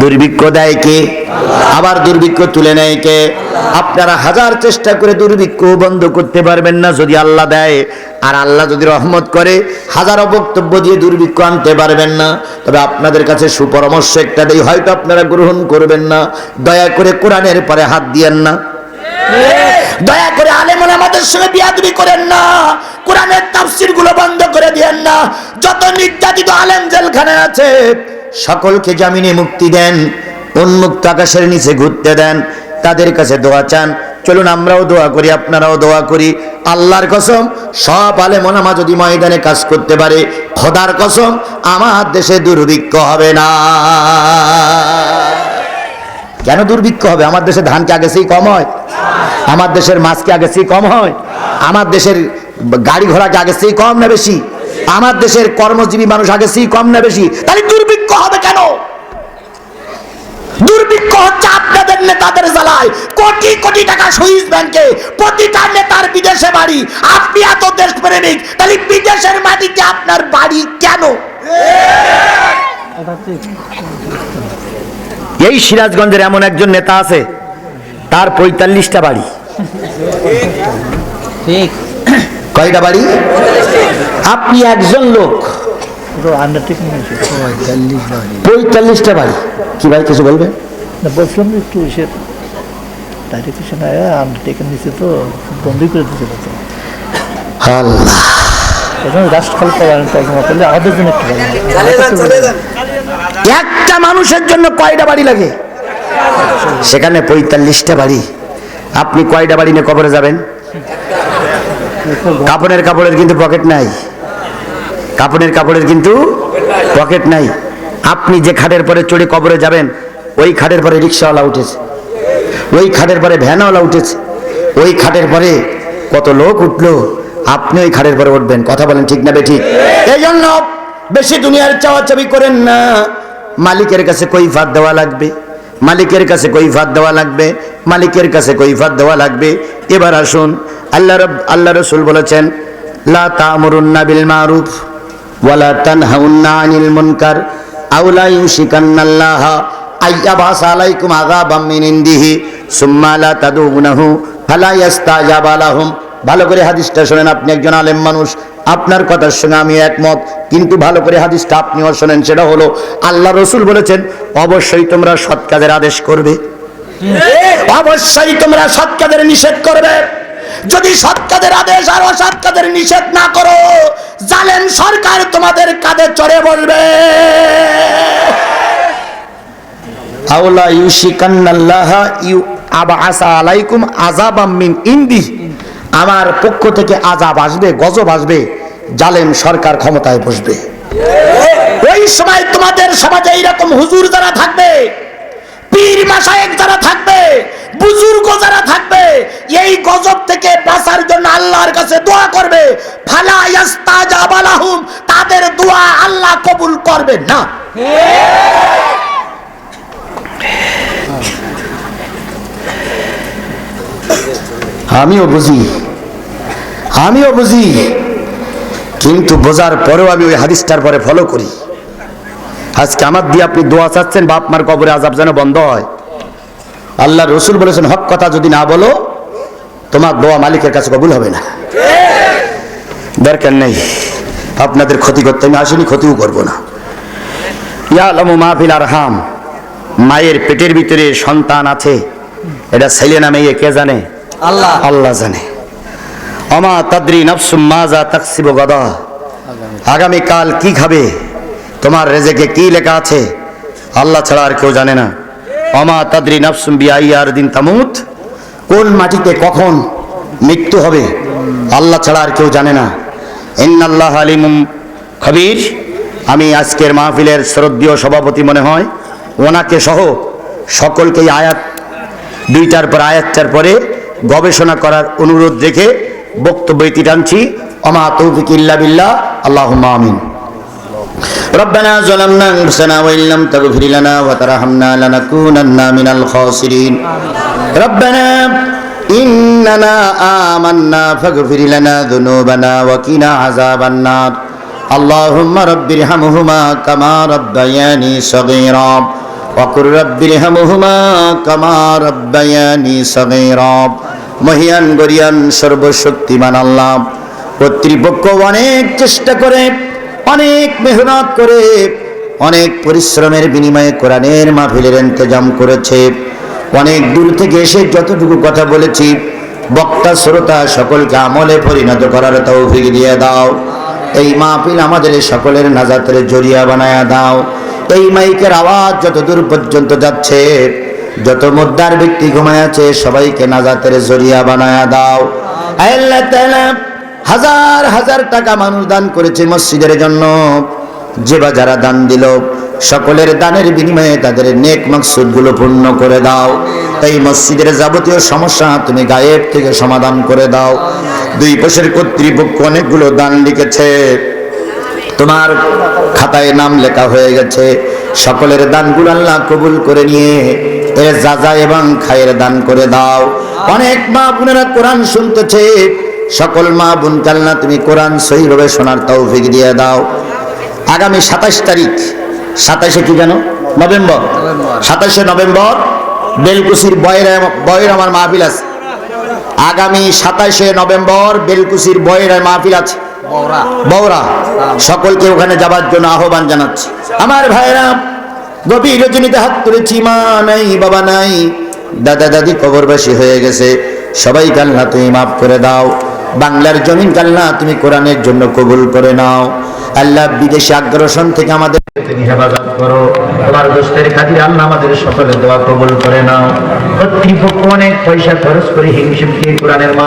দুর্ভিক্ষ দেয় কে? আবার দুর্ভিক্ষ তুলে নেয় কে? আপনারা হাজার চেষ্টা করে দুর্ভিক্ষ বন্ধ করতে পারবেন না যদি আল্লাহ দেয়। আর আল্লাহ যদি রহমত করে, হাজারো বক্তব্য দিয়ে দুর্ভিক্ষ আনতে পারবেন না। তবে আপনাদের কাছে সুপরামর্শ একটা দেই, হয়তো আপনারা গ্রহণ করবেন না। দয়া করে কোরআনের পরে হাত দিয়েন না। দয়া করে আলেমন আমাদের সঙ্গে বিয়াদবি করেন না। কোরআনের তাফসিরগুলো বন্ধ করে দিয়েন না। যত নির্যাতিত আলেম জেলখানায় আছে সকলকে জামিনে মুক্তি দেন, উন্মুক্ত আকাশের নিচে ঘুরতে দেন, তাদের কাছে দোয়া চান। চলুন আমরাও দোয়া করি, আপনারাও দোয়া করি। আল্লাহর কসম, সব আলেমন আমা যদি ময়দানে কাজ করতে পারে, খোদার কসম, আমার দেশে দুর্ভিক্ষ হবে না। কেন দুর্ভিক্ষ হবে? আমার দেশে ধান কি আগে সেই কম হয়? আমার দেশের মাছ কি আগে সেই কম হয়? আমার দেশের গাড়ি ঘোড়া কি আগে সেই কম না বেশি? আমার দেশের কর্মজীবী মানুষ আগে সেই কম না বেশি? তাহলে কেন দুর্ভিক্ষ হচ্ছে আপনাদের নেতাদের জ্বালায়। কোটি কোটি টাকা সুইস ব্যাংকে প্রতিটা নেতার বিদেশে বাড়ি। আপনি এত দেশ প্রেমিক তাহলে বিদেশের মাটিতে আপনার বাড়ি কেন? এই সিরাজগঞ্জের এমন একজন নেতা আছে তার পঁয়তাল্লিশটা বাড়ি। কয়টা বাড়ি? আপনি একজন লোক। পঁয়তাল্লিশটা বাড়ি। কি ভাই কিছু বলবে? না বলছিলাম একটু সে ডাইরেক্ট এসে না আন্ডারটেকিং নিচ্ছে তো বন্ধই করে দিয়েছিল তো আল্লাহ। একটা মানুষের জন্য কয়টা বাড়ি লাগে? সেখানে পঁয়তাল্লিশটা বাড়ি। আপনি কয়টা বাড়ি নিয়ে কবরে যাবেন? কাপড়ের কাপড়ের কিন্তু পকেট নাই। কাপড়ের কাপড়ের কিন্তু পকেট নাই। আপনি যে খাটের পরে চড়ে কবরে যাবেন, ওই খাটের পরে রিক্সাওয়ালা উঠেছে। ওই খাটের পরে ভ্যানওয়ালা উঠেছে। ওই খাটের পরে কত লোক উঠল, আপনি ওই খাটের পরে উঠবেন। কথা বলেন ঠিক না বেঠিক? এই জন্য বেশি দুনিয়ার চাওয়াচাবি করেন না। মালিকের কাছে কই কৈফাত দেওয়া লাগবে। মালিকের কাছে কই কৈফাত দেওয়া লাগবে। মালিকের কাছে কই কৈফাত দেওয়া লাগবে। এবার আসুন, আল্লাহ আল্লাহ রসুল বলেছেন, লা তামুরুন্না বিল মারুফ। ওয়ালা তানহাউন্না আনিল মুনকার আউলা ইউশিকান্নাল্লাহ আইয়াবাস আলাইকুম আযাবাম মিন ইনদিহি, সুম্মা লা তাদুনাহু ফালা ইস্তাজাবা লাহুম। ভালো করে হাদিসটা শোনেন আপনি একজন আলেম মানুষ, আপনার কথার সঙ্গে আমি একমত, কিন্তু ভালো করে হাদিসটা আপনিও শোনেন, সেটা হলো আল্লাহ রসুল বলেছেন, অবশ্যই তোমরা সৎ কাজের আদেশ করবে। অবশ্যই তোমরা সৎ কাজের নিষেধ করবে। যদি সৎ কাজের আদেশ আর অসৎ কাজের নিষেধ না করো জালেম সরকার তোমাদের কাঁধে চড়ে বলবে। আউলা ইউ আলাইকুম মিন ইন্দি। আমার পক্ষ থেকে আজাব আসবে, গজব আসবে, জালেম সরকার ক্ষমতায় বসবে। ওই সময় তোমাদের সমাজে এইরকম হুজুর যারা থাকবে, পীর মাসায়েক যারা থাকবে বুজুর্গ যারা থাকবে, এই গজব থেকে বাঁচার জন্য আল্লাহর কাছে দোয়া করবে। ফালা ইয়াস্তাজাবালাহুম তাদের দোয়া আল্লাহ কবুল করবে না। আমিও বুঝি আমিও বুঝি, কিন্তু বোঝার পরেও আমি ওই হাদিসটার পরে ফলো করি। আজকে আমার দিয়ে আপনি দোয়া চাচ্ছেন, বাপ মার কবরে আজাব যেন বন্ধ হয়। আল্লাহ রসুল বলেছেন হক কথা যদি না বলো তোমার দোয়া মালিকের কাছে কবুল হবে না। দরকার নেই। আপনাদের ক্ষতি করতে আমি আসিনি ক্ষতিও করব না। ইয়ালামু মাহফিল আরহাম মায়ের পেটের ভিতরে সন্তান আছে এটা ছেলে না মেয়ে কে জানে? আল্লাহ। আল্লাহ জানে। অমা তাদ্রি নফসুম মাজা তাকসিব গদা। আগামী কাল কি খাবে? তোমার রেজেকে কি লেখা আছে? আল্লাহ ছাড়া আর কেউ জানে না। অমা তাদ্রি নফসুম বিআইয়ার দিন তামুত। কোন মাটিতে কখন মৃত্যু হবে, আল্লাহ ছাড়া আর কেউ জানে না। ইন্নাল্লাহ আলিমুম খবির। আমি আজকের মাহফিলের শ্রদ্ধীয় সভাপতি মনে হয়, ওনাকে সহ সকলকেই আয়াত, দুইটার পর আয়াতটার পরে গবেষণা করার অনুরোধ রেখে বক্তব্য টানছি। অমা তৌফিক ইল্লা বিল্লাহ আল্লাহ আমিন। ربنا ظلمنا انفسنا وان لم تغفر لنا وترحمنا لنكونن من الخاسرين ربنا اننا آمنا فاغفر لنا ذنوبنا وقنا عذاب النار اللهم رب ارحمهما كما ربياني صغيرا অকুর রব্বির হামহুমা কামা রব্বায়ানি সগীরা মহিয়ান গরিয়ান সর্বশক্তিমান আল্লাহ কর্তৃপক্ষ অনেক চেষ্টা করে অনেক মেহনত করে, অনেক পরিশ্রমের বিনিময়ে কোরআনের মাহফিলের ইন্তজাম করেছে। অনেক দূর থেকে এসে যতটুকু কথা বলেছি, বক্তা, শ্রোতা, সকলকে আমলে পরিণত করার তৌফিক দিয়ে দাও। এই মাহফিল আমাদের সকলের নাজাতের জরিয়া বানায়া দাও। এই মাইকের আওয়াজ যত দূর পর্যন্ত যাচ্ছে, যত মুদ্রার ব্যক্তি ঘুমায় আছে, সবাইকে নাজাতের জরিয়া বানায়া দাও। আল্লাহ হাজার হাজার টাকা মানুষ দান করেছে মসজিদের জন্য। যে বা যারা দান দিল, সকলের দানের বিনিময়ে তাদের নেক মকসুদগুলো পূর্ণ করে দাও। তাই মসজিদের যাবতীয় সমস্যা তুমি গায়েব থেকে সমাধান করে দাও। দুই পাশের কর্তৃপক্ষ অনেকগুলো দান লিখেছে। তোমার খাতায় নাম লেখা হয়ে গেছে। সকলের দানগুলো আল্লাহ কবুল করে নিয়ে এর যা এবং খায়ের দান করে দাও। অনেক মা বোনেরা কোরআন শুনতেছে। সকল মা বোন কালনা তুমি কোরআন সহিভাবে শোনার তৌফিক দিয়ে দাও। আগামী সাতাশ তারিখ সাতাশে কি জানো? নভেম্বর। সাতাশে নভেম্বর বেলকুসির বয়ের বয়ের আমার মাহফিল আছে। আগামী সাতাশে নভেম্বর বেলকুসির বয়ের মাহফিল আছে। বৌরা সকলকে ওখানে যাবার জন্য আহ্বান জানাচ্ছি। আমার ভাইরা গভীর রজনীতে হাত তুলেছি মা নাই বাবা নাই। দাদা দাদি কবরবাসী হয়ে গেছে। সবাই কাল্লা তুমি মাফ করে দাও। বাংলার জমিন কাল্লা তুমি কোরআনের জন্য কবুল করে নাও। আল্লাহ বিদেশি আগ্রাসন থেকে আমাদের তুমি হেফাজত করো। তোমার দোস্তের খাতির আল্লাহ আমাদের সকলে দোয়া কবুল করে নাও। কর্তৃপক্ষ অনেক পয়সা খরচ করে হিমশিম দিয়ে কোরআনের মা